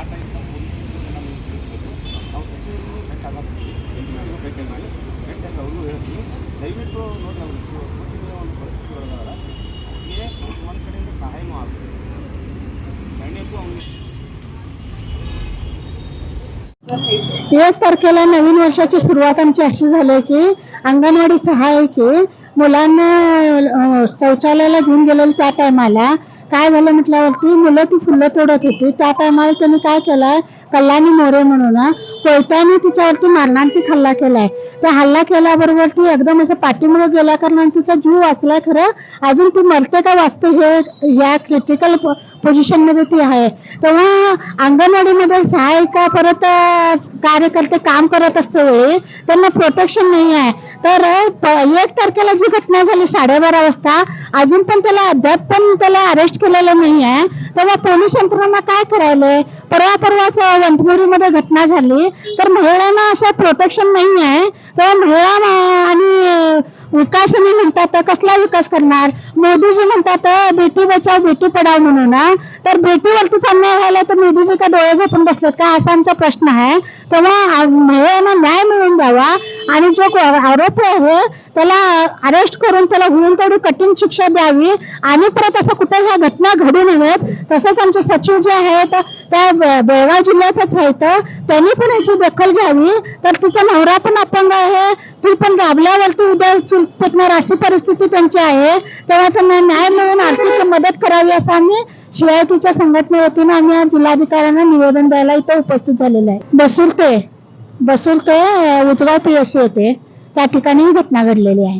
ಆ ಟೈಮ್ ನಾನು ತಿಳಿಸ್ಬೇಕು ನಾವು ಸಚಿವರನ್ನು ಭೇಟಿಯಾಗತ್ತೀವಿ ಸಚಿವರಿಗೂ ಭೇಟಿ ಮಾಡಿ ಭೇಟಿಯಾಗಿ ಅವ್ರಿಗೂ ಹೇಳ್ತೀವಿ ದಯವಿಟ್ಟು ನೋಡಿ ಅವರು ಸೂಚನೆಯ ಒಂದು ಪರಿಸ್ಥಿತಿ ಒಳಗಾರ ಅವ್ರಿಗೆ ಒಂದು ಕಡೆಯಿಂದ ಸಹಾಯನೂ ಆಗ್ತದೆ ಖಂಡಿತ ಅವ್ರಿಗೆ एक तारखेला नवीन वर्षाची सुरुवात आमची अशी झाली की अंगणवाडी सहाय्यकी मुलांना अं, शौचालयाला घेऊन गेलेले त्या टायमाला काय झालं म्हटल्यावरती मुलं ती फुलं तोडत होती. त्या टायमाला त्यांनी काय केलंय? कल्याणी मोरे म्हणून कोयत्याने तिच्यावरती मारणांती हल्ला केलाय. त्या हल्ला केल्याबरोबर ती एकदम असं पाठीमुळे गेल्या कारणाने तिचा जीव वाचलाय खरं. अजून ती मरते का वाचते हे या क्रिटिकल पोझिशनमध्ये ती आहे. तेव्हा अंगणवाडीमध्ये सहायिका परत कार्यकर्ते काम करत असते वेळी त्यांना प्रोटेक्शन नाही आहे. तर एक तारखेला जी घटना झाली साडेबारा वाजता अजून पण त्याला अद्याप पण त्याला अरेस्ट केलेलं नाही आहे तेव्हा पोलीस यंत्रणा काय करायलंय? परवा परवाच वंटमुरीमध्ये घटना झाली. तर महिलांना असं प्रोटेक्शन नाही आहे तेव्हा महिला आणि विकास आणि म्हणतात तर कसला विकास करणार? मोदीजी म्हणतात बेटी बचाव बेटी पढाव म्हणून. ना तर बेटीवरतीच अन्याय व्हायला तर मोदीजी का डोळे झोपून बसलेत का? असा आमचा प्रश्न आहे. तेव्हा महिलांना न्याय मिळून द्यावा. आणि जो आरोप आरोपी आहे त्याला अरेस्ट करून त्याला होईल तेवढी कठीण शिक्षा द्यावी. आणि परत असं कुठे ह्या घटना घडू नयेत. तसंच आमचे सचिव जे आहेत त्या बेळगाव जिल्ह्यातच आहेत. त्यांनी पण याची दखल घ्यावी. तर तिचा नवरा पण अपंग आहे. ती पण गाबल्यावरती उद्या चूल पेटणार अशी परिस्थिती त्यांची आहे. तेव्हा त्यांना न्याय मिळून आर्थिक मदत करावी असं आम्ही शिवाय संघटने वतीनं आम्ही जिल्हाधिकाऱ्यांना निवेदन द्यायला इथं उपस्थित झालेलं आहे. बसुरते बसून ते अं, उजगाव पी एस येते त्या ठिकाणी ही घटना घडलेली आहे.